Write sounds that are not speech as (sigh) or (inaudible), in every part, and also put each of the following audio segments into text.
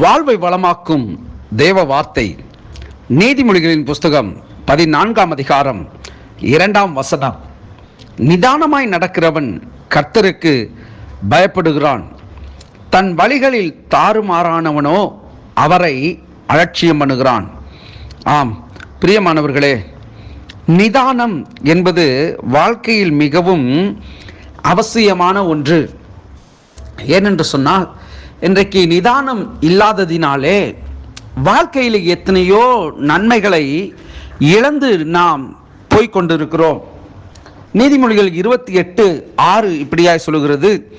வாழ்வை வளமாக்கும் தேவ வார்த்தை. நீதிமொழிகளின் புஸ்தகம் பதினான்காம் அதிகாரம் இரண்டாம் வசனம். நிதானமாய் நடக்கிறவன் கர்த்தருக்கு பயப்படுகிறான். தன் வழிகளில் தாறுமாறானவனோ அவரை அலட்சியம் பண்ணுகிறான். ஆம் பிரியமானவர்களே நிதானம் என்பது வாழ்க்கையில் மிகவும் அவசியமான ஒன்று. ஏனென்று சொன்னால் இன்றைக்கு நிதானம் இல்லாததினாலே வாழ்க்கையில் எத்தனையோ நன்மைகளை இழந்து நாம் போய்கொண்டிருக்கிறோம் நீதிமொழிகள் இருபத்தி எட்டு ஆறு இப்படியாய் சொல்லுகிறது.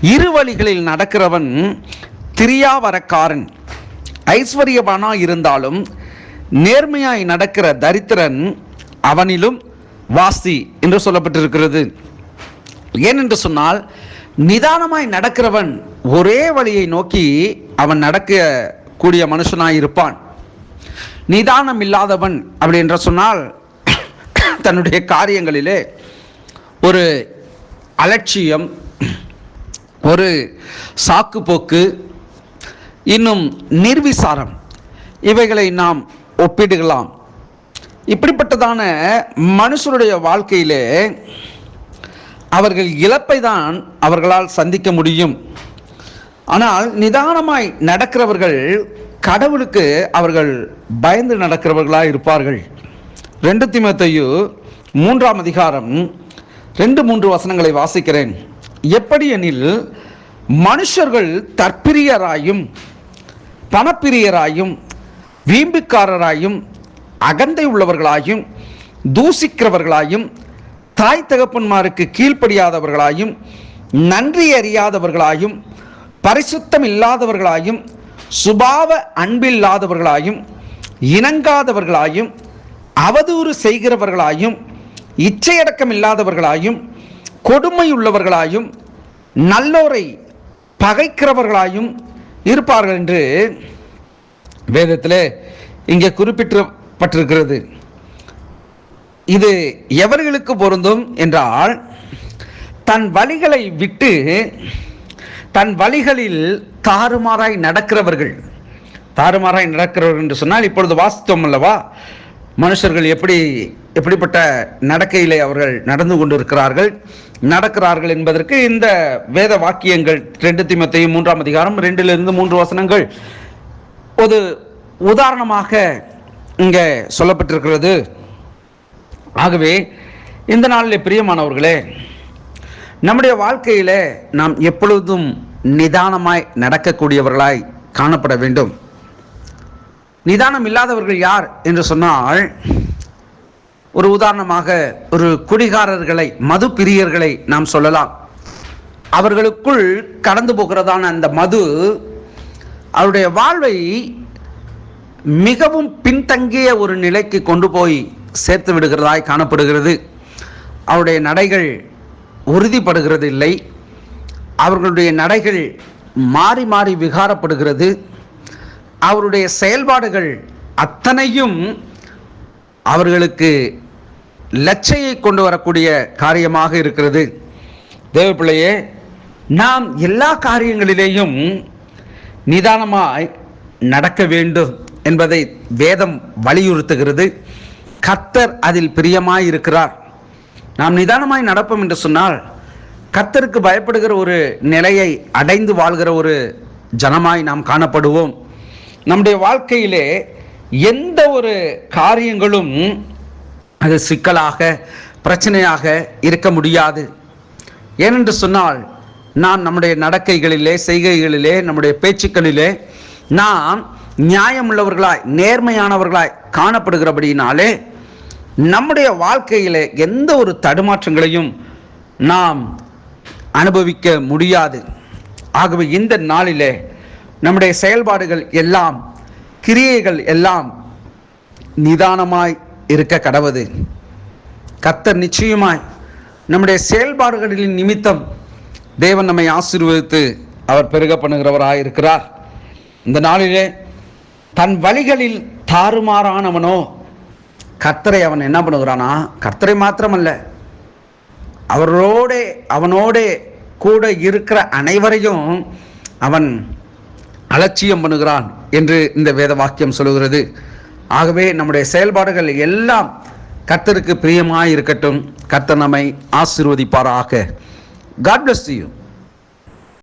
இரு வழிகளில் நடக்கிறவன் திரியாவரக்காரன் ஐஸ்வர்யவானா இருந்தாலும் நேர்மையாய் நடக்கிற தரித்திரன் அவனிலும் வாசி என்று சொல்லப்பட்டிருக்கிறது. ஏனென்று சொன்னால் நிதானமாய் நடக்கிறவன் ஒரே வழியை நோக்கி அவன் நடக்க கூடிய மனுஷனாய் இருப்பான். நிதானம் இல்லாதவன் அப்படி என்று சொன்னால் (coughs) தன்னுடைய காரியங்களிலே ஒரு அலட்சியம் ஒரு சாக்குப்போக்கு இன்னும் நிர்விசாரம் இவைகளை நாம் ஒப்பிடுகலாம். இப்படிப்பட்டதான மனுஷருடைய வாழ்க்கையிலே அவர்கள் இழப்பை தான் அவர்களால் சந்திக்க முடியும். ஆனால் நிதானமாய் நடக்கிறவர்கள் கடவுளுக்கு அவர்கள் பயந்து நடக்கிறவர்களாக இருப்பார்கள். ரெண்டு திமத்தையு மூன்றாம் அதிகாரம் ரெண்டு மூன்று வசனங்களை வாசிக்கிறேன். எப்படி எனில் மனுஷர்கள் தற்பிரியராயும் பணப்பிரியராயும் வீம்புக்காரராயும் அகந்தை உள்ளவர்களாயும் தூசிக்கிறவர்களாயும் தாய் தகப்பன்மாருக்கு கீழ்ப்படியாதவர்களாயும் நன்றி அறியாதவர்களாயும் பரிசுத்தம் இல்லாதவர்களாயும் சுபாவ அன்பில்லாதவர்களாயும் இணங்காதவர்களாயும் அவதூறு செய்கிறவர்களாயும் இச்சையடக்கம் இல்லாதவர்களாயும் கொடுமை உள்ளவர்களாயும் நல்லோரை பகைக்கிறவர்களாயும் இருப்பார்கள் என்று வேதத்தில் இங்கே குறிப்பிட்டப்பட்டிருக்கிறது. இது எவர்களுக்கு பொருந்தும் என்றால் தன் வழிகளை விட்டு தன் வழிகளில் தாறுமாறாய் நடக்கிறவர்கள். தாறுமாறாய் நடக்கிறவர்கள் என்று சொன்னால் இப்பொழுது வாசித்தோம் அல்லவா? மனுஷர்கள் எப்படி எப்படிப்பட்ட நடக்கையிலே அவர்கள் நடந்து கொண்டிருக்கிறார்கள் நடக்கிறார்கள் என்பதற்கு இந்த வேத வாக்கியங்கள் ரெண்டு திமத்தையும் மூன்றாம் அதிகாரம் ரெண்டிலிருந்து மூன்று வசனங்கள் ஒரு உதாரணமாக இங்கே சொல்லப்பட்டிருக்கிறது. ஆகவே இந்த நாளில் பிரியமானவர்களே நம்முடைய வாழ்க்கையில் நாம் எப்பொழுதும் நிதானமாய் நடக்கக்கூடியவர்களாய் காணப்பட வேண்டும். நிதானம் இல்லாதவர்கள் யார் என்று சொன்னால் ஒரு உதாரணமாக ஒரு குடிகாரர்களை மது பிரியர்களை நாம் சொல்லலாம். அவர்களுக்குள் கடந்து போகிறதான அந்த மது அவருடைய வாழ்வை மிகவும் பின்தங்கிய ஒரு நிலைக்கு கொண்டு போய் சேர்த்து விடுகிறதாய் காணப்படுகிறது. அவருடைய நடைகள் உறுதிப்படுகிறது இல்லை அவர்களுடைய நடைகள் மாறி மாறி விகாரப்படுகிறது. அவருடைய செயல்பாடுகள் அத்தனையும் அவர்களுக்கு லட்சையை கொண்டு வரக்கூடிய காரியமாக இருக்கிறது. தேவப்பிள்ளையே நாம் எல்லா காரியங்களிலேயும் நிதானமாய் நடக்க வேண்டும் என்பதை வேதம் வலியுறுத்துகிறது. கத்தர் அதில் பிரியமாய் இருக்கிறார். நாம் நிதானமாய் நடப்போம் என்று சொன்னால் கத்தருக்கு பயப்படுகிற ஒரு நிலையை அடைந்து வாழ்கிற ஒரு ஜனமாய் நாம் காணப்படுவோம். நம்முடைய வாழ்க்கையிலே எந்த ஒரு காரியங்களும் அது சிக்கலாக பிரச்சனையாக இருக்க முடியாது. ஏனென்று சொன்னால் நாம் நம்முடைய நடக்கைகளிலே செய்கைகளிலே நம்முடைய பேச்சுக்களிலே நாம் நியாயமுள்ளவர்களாய் நேர்மையானவர்களாய் காணப்படுகிறபடியினாலே நம்முடைய வாழ்க்கையிலே எந்த ஒரு தடுமாற்றங்களையும் நாம் அனுபவிக்க முடியாது. ஆகவே இந்த நாளிலே நம்முடைய செயல்பாடுகள் எல்லாம் கிரியைகள் எல்லாம் நிதானமாய் இருக்க கடவுது. கத்தர் நிச்சயமாய் நம்முடைய செயல்பாடுகளின் நிமித்தம் தேவன் நம்மை ஆசீர்வதித்து அவர் பெருக இருக்கிறார். இந்த நாளிலே தன் வழிகளில் தாறுமாறானவனோ கர்த்தரை அவன் என்ன பண்ணுகிறானா? கர்த்தரை மாத்திரமல்ல அவரோட அவனோட கூட இருக்கிற அனைவரையும் அவன் அலட்சியம் பண்ணுகிறான் என்று இந்த வேத வாக்கியம் சொல்லுகிறது. ஆகவே நம்முடைய செயல்பாடுகள் எல்லாம் கர்த்தருக்கு பிரியமாக இருக்கட்டும் கர்த்தர் நம்மை ஆசீர்வதிப்பாராக. God bless you